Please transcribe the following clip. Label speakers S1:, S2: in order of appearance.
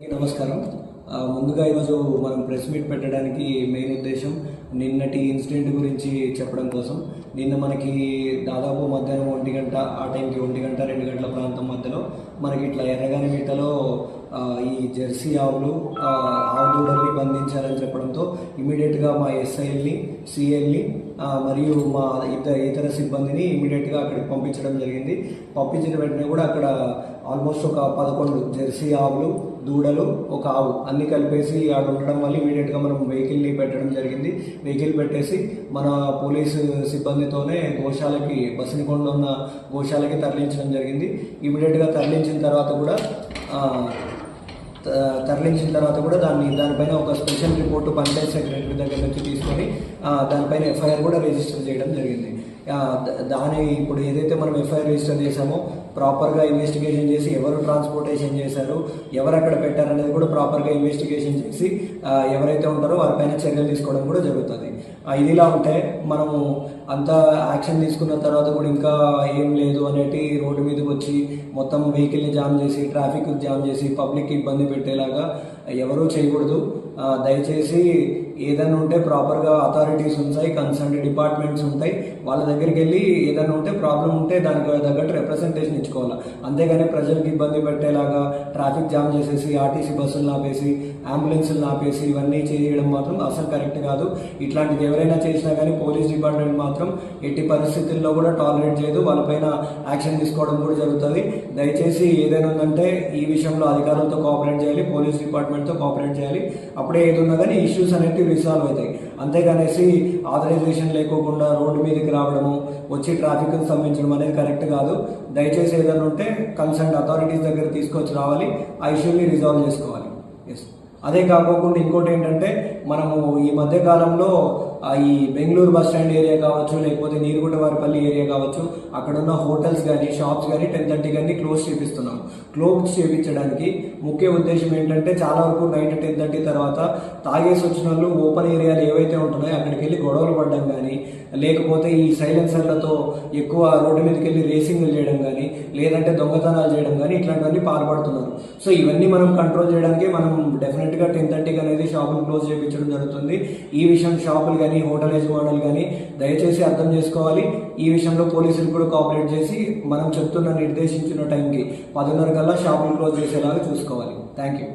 S1: నమస్కారం. ముందుగా ఈరోజు మనం ప్రెస్ మీట్ పెట్టడానికి మెయిన్ ఉద్దేశం నిన్నటి ఇన్సిడెంట్ గురించి చెప్పడం కోసం. నిన్న మనకి దాదాపు మధ్యాహ్నం ఒంటి గంట ఆ టైంకి ఒంటి గంట రెండు గంటల ప్రాంతం మధ్యలో మనకి ఇట్లా ఎర్రగాని మీటలో ఈ జెర్సీ ఆవులు ఆ, ఆవు దూడల్ని బంధించారని చెప్పడంతో ఇమీడియట్గా మా ఎస్ఐఎల్ని సిఎల్ని మరియు మా ఇతర ఇతర సిబ్బందిని ఇమీడియట్గా అక్కడికి పంపించడం జరిగింది. పంపించిన వెంటనే కూడా అక్కడ ఆల్మోస్ట్ ఒక పదకొండు జెర్సీ ఆవులు దూడలు ఒక ఆవు. అన్ని కలిపేసి ఆడ ఉండడం వల్ల ఇమీడియట్గా మనం వెహికల్ని పెట్టడం జరిగింది. వెహికల్ పెట్టేసి మన పోలీసు సిబ్బందితోనే గోశాలకి బసినికొండ ఉన్న గోశాలకి తరలించడం జరిగింది. ఇమీడియట్గా తరలించిన తర్వాత కూడా తరలించిన తర్వాత కూడా దాన్ని దానిపైన ఒక స్పెషల్ రిపోర్టు పంచాయత్ సెక్రటరీ దగ్గర నుంచి తీసుకొని దానిపైన ఎఫ్ఐఆర్ కూడా రిజిస్టర్ చేయడం జరిగింది. దాని ఇప్పుడు ఏదైతే మనం ఎఫ్ఐఆర్ రిజిస్టర్ చేసామో ప్రాపర్గా ఇన్వెస్టిగేషన్ చేసి ఎవరు ట్రాన్స్పోర్టేషన్ చేశారు ఎవరు అక్కడ పెట్టారనేది కూడా ప్రాపర్గా ఇన్వెస్టిగేషన్ చేసి ఎవరైతే ఉంటారో వారిపైన చర్యలు తీసుకోవడం కూడా జరుగుతుంది. ఇదిలా ఉంటే మనము అంత యాక్షన్ తీసుకున్న తర్వాత కూడా ఇంకా ఏం లేదు అనేటి రోడ్డు మీదకి వచ్చి మొత్తం వెహికల్ని జామ్ చేసి ట్రాఫిక్ జామ్ చేసి పబ్లిక్ ఇబ్బంది పెట్టేలాగా ఎవరూ చేయకూడదు. దయచేసి ఏదైనా ఉంటే ప్రాపర్గా అథారిటీస్ ఉంటాయి కన్సర్న్ డిపార్ట్మెంట్స్ ఉంటాయి. వాళ్ళ దగ్గరికి వెళ్ళి ఏదైనా ఉంటే ప్రాబ్లం ఉంటే దానికి తగ్గట్టు రిప్రజెంటేషన్ ఇచ్చుకోవాలి. అంతేగాని ప్రజలకు ఇబ్బంది పెట్టేలాగా ట్రాఫిక్ జామ్ చేసేసి ఆర్టీసీ బస్సులు ఆపేసి అంబులెన్సులు ఆపేసి ఇవన్నీ చేయడం మాత్రం అసలు కరెక్ట్ కాదు. ఇట్లాంటిది ఎవరైనా చేసినా కానీ పోలీస్ డిపార్ట్మెంట్ మాత్రం ఎట్టి పరిస్థితుల్లో కూడా టాలరేట్ చేయదు. వాళ్ళపైన యాక్షన్ తీసుకోవడం కూడా జరుగుతుంది. దయచేసి ఏదైనా ఉందంటే ఈ విషయంలో అధికారులతో కోఆపరేట్ చేయాలి పోలీస్ డిపార్ట్మెంట్తో కోఆపరేట్ చేయాలి. అప్పుడు అప్పుడే ఏదున్నా కానీ ఇష్యూస్ అనేవి రిసాల్వ్ అవుతాయి. అంతేగానేసి ఆథరైజేషన్ లేకోకుండా రోడ్డు మీదకి రావడము వచ్చి ట్రాఫిక్ స్తంభించడం అనేది కరెక్ట్ కాదు. దయచేసి ఏదైనా ఉంటే కన్సర్న్ అథారిటీస్ దగ్గర తీసుకొచ్చి రావాలి. ఆ ఇష్యూని రిజాల్వ్ చేసుకోవాలి. ఎస్ అదే కాకోకుండా ఇంకోటి ఏంటంటే మనము ఈ మధ్య కాలంలో ఈ బెంగళూరు బస్ స్టాండ్ ఏరియా కావచ్చు లేకపోతే నీరుగుంటవారిపల్లి ఏరియా కావచ్చు అక్కడ ఉన్న హోటల్స్ కానీ షాప్స్ కానీ టెన్ థర్టీ కానీ క్లోజ్ చేపిస్తున్నాం క్లోజ్ చేపించడానికి ముఖ్య ఉద్దేశం ఏంటంటే చాలా వరకు నైట్ టెన్ థర్టీ తర్వాత తాగేసి వచ్చిన వాళ్ళు ఓపెన్ ఏరియాలు ఏవైతే ఉంటున్నాయో అక్కడికి వెళ్ళి గొడవలు పడడం కానీ లేకపోతే ఈ సైలెన్సర్లతో ఎక్కువ రోడ్డు మీదకి వెళ్ళి రేసింగ్లు చేయడం కానీ లేదంటే దొంగతనాలు చేయడం కానీ ఇట్లాంటివన్నీ పాల్పడుతున్నారు. సో ఇవన్నీ మనం కంట్రోల్ చేయడానికి మనం డెఫినెట్గా టెన్ థర్టీకి అనేది షాపులు క్లోజ్ చేయించడం జరుగుతుంది. ఈ విషయం షాపులు కానీ హోటల్ యజమానులు కానీ దయచేసి అర్థం చేసుకోవాలి. ఈ విషయంలో పోలీసులు కూడా కోఆపరేట్ చేసి మనం చెప్తున్న నిర్దేశించిన టైంకి పదిన్నర కల్లా షాపులు క్లోజ్ చేసేలాగా చూసుకోవాలి. Thank you